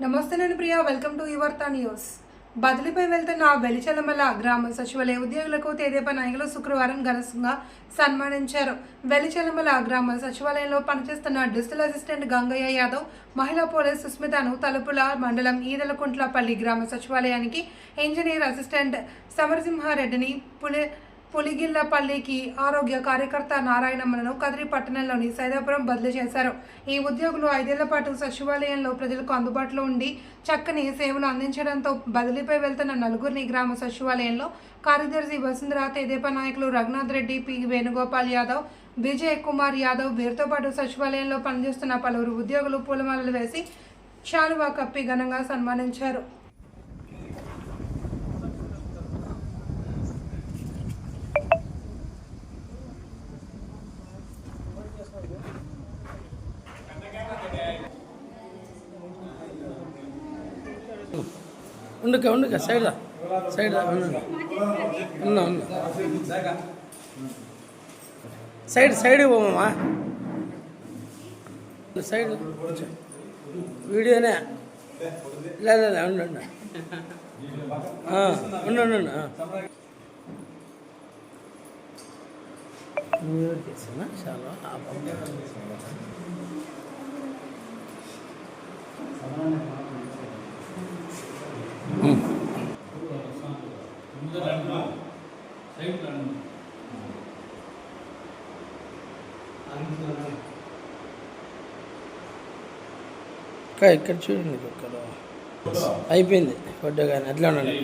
నమస్తే నేను Priya welcome to యువర్త న్యూస్ బదిలీపై వెళ్తున్న వెలిచలమల గ్రామ సచివాలయ ఉద్యోగులకు తెదేపా నాయకులు శుక్రవారం ఘనంగా సన్మానించారు. వెలిచలమల గ్రామ సచివాలయంలో పనిచేస్తున్న డిజిటల్ అసిస్టెంట్ గంగయ్య యాదవ్ మహిళా పోలీస్ సుస్మితను తలుపుల మండలం ఈదలకుంట్లపల్లి గ్రామ సచివాలయానికి ఇంజనీర్ అసిస్టెంట్ సమరసింహారెడ్డిని పులి పులిగిల్లపల్లికి ఆరోగ్య కార్యకర్త నారాయణమ్మలను కదిరి పట్టణంలోని సైదాపురం బదిలీ చేశారు. ఈ ఉద్యోగులు ఐదేళ్ళ పాటు సచివాలయంలో ప్రజలకు అందుబాటులో ఉండి చక్కని సేవలు అందించడంతో బదిలీపై వెళ్తున్న నలుగురిని గ్రామ సచివాలయంలో కార్యదర్శి వసుంధర తెదేపా నాయకులు రఘునాథ్ రెడ్డి పి. వేణుగోపాల్ యాదవ్ విజయ్ కుమార్ యాదవ్ వీరితో పాటు సచివాలయంలో పనిచేస్తున్న పలువురు ఉద్యోగులు పూలమాలలు వేసి శాలువా కప్పి ఘనంగా సన్మానించారు. உண்டுக்கா உண்டுக்கா சைடு தான் சைடு தான் இன்னும் இன்னும் சைடு சைடு போவோம்மா இந்த சைடு. வீடியோனே இல்லை இல்லை இல்லை ஒன்று ஒன்று ஆ ஒன்று ஒன்று ஒன்று ஆ. చాలా ఇంకా ఇక్కడ చూడండి ఇక్కడ. అయిపోయింది. ఫోటో కానీ అట్లా ఉండండి.